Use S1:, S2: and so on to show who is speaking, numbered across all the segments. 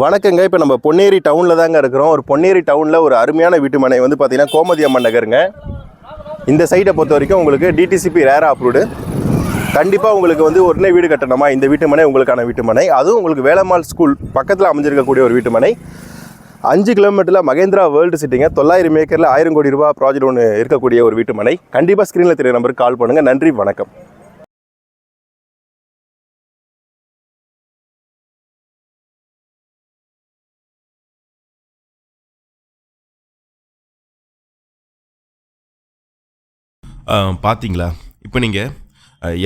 S1: வணக்கங்க. இப்போ நம்ம பொன்னேரி டவுனில் தாங்க இருக்கிறோம். ஒரு பொன்னேரி டவுனில் ஒரு அருமையான வீட்டு மனை வந்து பார்த்திங்கன்னா கோமதி அம்மன் நகருங்க. இந்த சைட்டை பொறுத்த வரைக்கும் உங்களுக்கு டிடிசிபி ரேரா அப்ரூவ்டு கண்டிப்பாக உங்களுக்கு வந்து உடனே வீடு கட்டணுமா? இந்த வீட்டு மனை உங்களுக்கான வீட்டு மனை. அதுவும் உங்களுக்கு வேளம்மாள் ஸ்கூல் பக்கத்தில் அமைஞ்சிருக்கக்கூடிய ஒரு வீட்டு மனை. அஞ்சு கிலோமீட்டரில் மகேந்திரா வேர்ல்டு சிட்டிங்க தொள்ளாயிரம் ஏக்கரில் ஆயிரம் கோடி ரூபா ப்ராஜெக்ட் ஒன்று இருக்கக்கூடிய ஒரு வீட்டு மனை. கண்டிப்பாக ஸ்க்ரீனில் தெரிய நம்பருக்கு கால் பண்ணுங்கள் நன்றி வணக்கம்.
S2: பார்த்தீங்களா இப்போ நீங்கள்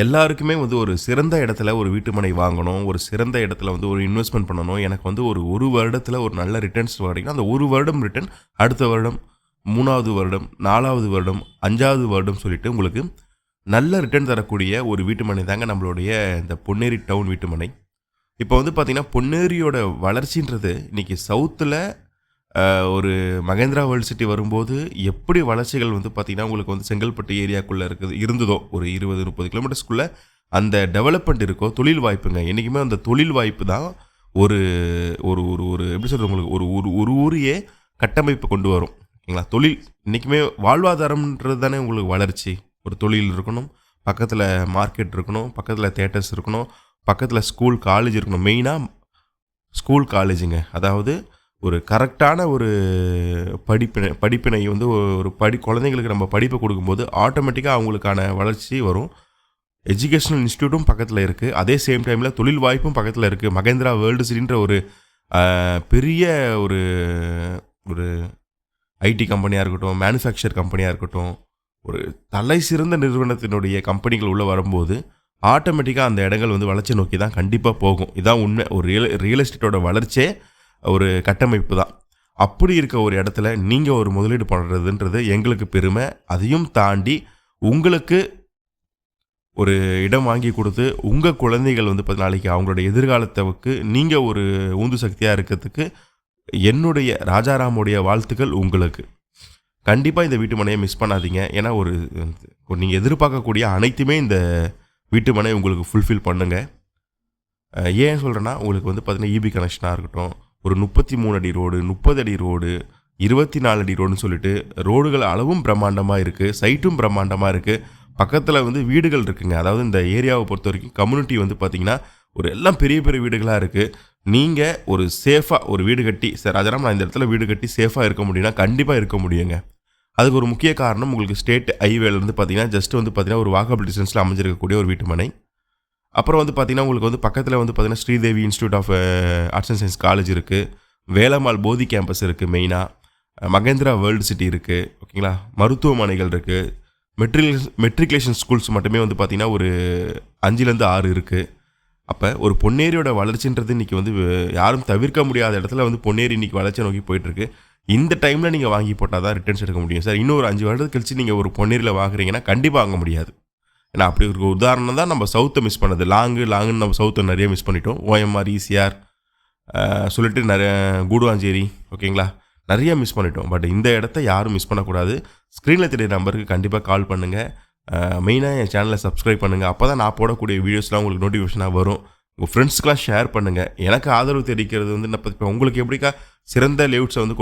S2: எல்லாருக்குமே வந்து ஒரு சிறந்த இடத்துல ஒரு வீட்டுமனை வாங்கணும் ஒரு சிறந்த இடத்துல வந்து ஒரு இன்வெஸ்ட்மெண்ட் பண்ணணும். எனக்கு வந்து ஒரு ஒரு வருடத்தில் ஒரு நல்ல ரிட்டர்ன்ஸ் கிடைக்கும் அந்த ஒரு வருடம் ரிட்டர்ன் அடுத்த வருடம் மூணாவது வருடம் நாலாவது வருடம் அஞ்சாவது வருடம் சொல்லிட்டு உங்களுக்கு நல்ல ரிட்டர்ன் தரக்கூடிய ஒரு வீட்டுமனை தாங்க நம்மளுடைய இந்த பொன்னேரி டவுன் வீட்டுமனை. இப்போ வந்து பார்த்திங்கன்னா பொன்னேரியோட வளர்ச்சின்றது இன்றைக்கி சவுத்தில் ஒரு மகேந்திரா வேர்ல்ட் சிட்டி வரும்போது எப்படி வளர்ச்சிகள் வந்து பார்த்தீங்கன்னா உங்களுக்கு வந்து செங்கல்பட்டு ஏரியாக்குள்ளே இருக்குது இருந்ததோ ஒரு இருபது முப்பது கிலோமீட்டர்ஸ்க்குள்ளே அந்த டெவலப்மெண்ட் இருக்கோ தொழில் வாய்ப்புங்க. என்றைக்குமே அந்த தொழில் வாய்ப்பு தான் ஒரு ஒரு ஒரு ஒரு எப்படி சொல்கிறது உங்களுக்கு ஒரு ஒரு ஒரு ஊரையே கட்டமைப்பு கொண்டு வரும். ஓகேங்களா தொழில் இன்றைக்குமே வாழ்வாதாரம்ன்றது தானே உங்களுக்கு வளர்ச்சி. ஒரு தொழில் இருக்கணும் பக்கத்தில் மார்க்கெட் இருக்கணும் பக்கத்தில் தேட்டர்ஸ் இருக்கணும் பக்கத்தில் ஸ்கூல் காலேஜ் இருக்கணும். மெயினாக ஸ்கூல் காலேஜுங்க அதாவது ஒரு கரெக்டான ஒரு படிப்பினை படிப்பினை வந்து ஒரு படி குழந்தைங்களுக்கு நம்ம படிப்பை கொடுக்கும்போது ஆட்டோமேட்டிக்காக அவங்களுக்கான வளர்ச்சி வரும். எஜுகேஷனல் இன்ஸ்டியூட்டும் பக்கத்தில் இருக்குது அதே சேம் டைமில் தொழில் வாய்ப்பும் பக்கத்தில் இருக்குது மகேந்திரா வேர்ல்டு சிட்டின்ற ஒரு பெரிய ஒரு ஒரு ஐடி கம்பெனியாக இருக்கட்டும் மேனுஃபேக்சர் கம்பெனியாக இருக்கட்டும் ஒரு தலை சிறந்த நிறுவனத்தினுடைய கம்பெனிகள் உள்ளே வரும்போது ஆட்டோமேட்டிக்காக அந்த இடங்கள் வந்து வளர்ச்சி நோக்கி தான் கண்டிப்பாக போகும். இதான் உண்மை. ஒரு ரியல் ரியல் எஸ்டேட்டோட வளர்ச்சியே ஒரு கட்டமைப்பு தான். அப்படி இருக்க ஒரு இடத்துல நீங்கள் ஒரு முதலீடு பண்ணுறதுன்றது எங்களுக்கு பெருமை. அதையும் தாண்டி உங்களுக்கு ஒரு இடம் வாங்கி கொடுத்து உங்கள் குழந்தைகள் வந்து பத்து நாளைக்கு அவங்களோட எதிர்காலத்துக்கு நீங்கள் ஒரு ஊந்து சக்தியாக இருக்கிறதுக்கு என்னுடைய ராஜாராமுடைய வாழ்த்துக்கள் உங்களுக்கு. கண்டிப்பாக இந்த வீட்டு மனையை மிஸ் பண்ணாதீங்க. ஏன்னா ஒரு நீங்கள் எதிர்பார்க்கக்கூடிய அனைத்துமே இந்த வீட்டு மனை உங்களுக்கு ஃபுல்ஃபில் பண்ணுங்கள் ஏன் சொல்கிறேன்னா உங்களுக்கு வந்து பார்த்திங்கன்னா இபி கனெக்ஷனாக இருக்கட்டும் ஒரு முப்பத்தி மூணு அடி ரோடு முப்பது அடி ரோடு இருபத்தி நாலு அடி ரோடுன்னு சொல்லிட்டு ரோடுகள் அளவும் பிரம்மாண்டமாக இருக்குது சைட்டும் பிரம்மாண்டமாக இருக்குது பக்கத்தில் வந்து வீடுகள் இருக்குங்க. அதாவது இந்த ஏரியாவை பொறுத்த வரைக்கும் கம்யூனிட்டி வந்து பார்த்திங்கன்னா ஒரு எல்லாம் பெரிய பெரிய வீடுகளாக இருக்குது நீங்கள் ஒரு சேஃபாக ஒரு வீடு கட்டி சார் ராஜாராம் நான் இந்த இடத்துல வீடு கட்டி சேஃபாக இருக்க முடியும்னா கண்டிப்பாக இருக்க முடியுங்க. அதுக்கு ஒரு முக்கிய காரணம் உங்களுக்கு ஸ்டேட் ஹைவேலேருந்து பார்த்தீங்கன்னா ஜஸ்ட் வந்து பார்த்தீங்கன்னா ஒரு வாக்கபிள் டிஸ்டன்ஸில் அமைஞ்சிருக்கக்கூடிய ஒரு வீட்டுமனை அப்புறம் வந்து பார்த்தீங்கன்னா உங்களுக்கு வந்து பக்கத்தில் வந்து பார்த்தீங்கன்னா Sridevi institute of arts and science college இருக்குது வேலம்மாள் போதி கேம்பஸ் இருக்குது மெயினாக மகேந்திரா வேர்ல்டு சிட்டி இருக்குது ஓகேங்களா மருத்துவமனைகள் இருக்குது மெட்ரிகுலேஷன் மெட்ரிகுலேஷன் ஸ்கூல்ஸ் மட்டுமே வந்து பார்த்திங்கன்னா ஒரு அஞ்சுலேருந்து ஆறு இருக்குது அப்போ ஒரு பொன்னேரியோட வளர்ச்சின்றது இன்றைக்கி வந்து யாரும் தவிர்க்க முடியாத இடத்துல வந்து பொன்னேரி இன்றைக்கி வளர்ச்சி நோக்கி போயிட்டுருக்கு. இந்த டைமில் நீங்கள் வாங்கி போட்டால் தான் ரிட்டர்ன்ஸ் எடுக்க முடியும். சார் இன்னும் ஒரு அஞ்சு வருடத்துக்கு கழிச்சு நீங்கள் ஒரு பொன்னேரியில் வாங்குறீங்கன்னா கண்டிப்பாக வாங்க முடியாது. ஏன்னா அப்படி ஒரு உதாரணம் தான் நம்ம சவுத்தை மிஸ் பண்ணது. லாங்கு லாங்குன்னு நம்ம சவுத்தை நிறைய மிஸ் பண்ணிட்டோம். ஓஎம்ஆர் ஈசிஆர் சொல்லிட்டு நிறைய கூடுவாஞ்சேரி ஓகேங்களா? நிறைய மிஸ் பண்ணிட்டோம். பட் இந்த இடத்த யாரும் மிஸ் பண்ணக்கூடாது. ஸ்க்ரீனில் தெரிய நம்பருக்கு கண்டிப்பாக கால் பண்ணுங்கள் மெயினாக என் சேனலை சப்ஸ்கிரைப் பண்ணுங்கள் அப்போ தான் நான் போடக்கூடிய வீடியோஸ்லாம் உங்களுக்கு நோட்டிஃபிகேஷனாக வரும். உங்கள் ஃப்ரெண்ட்ஸ்க்கெலாம் ஷேர் பண்ணுங்கள் எனக்கு ஆதரவு தெரிவிக்கிறது வந்து நான் இப்போ உங்களுக்கு எப்படிக்கா சிறந்த லேவுட்ஸை வந்து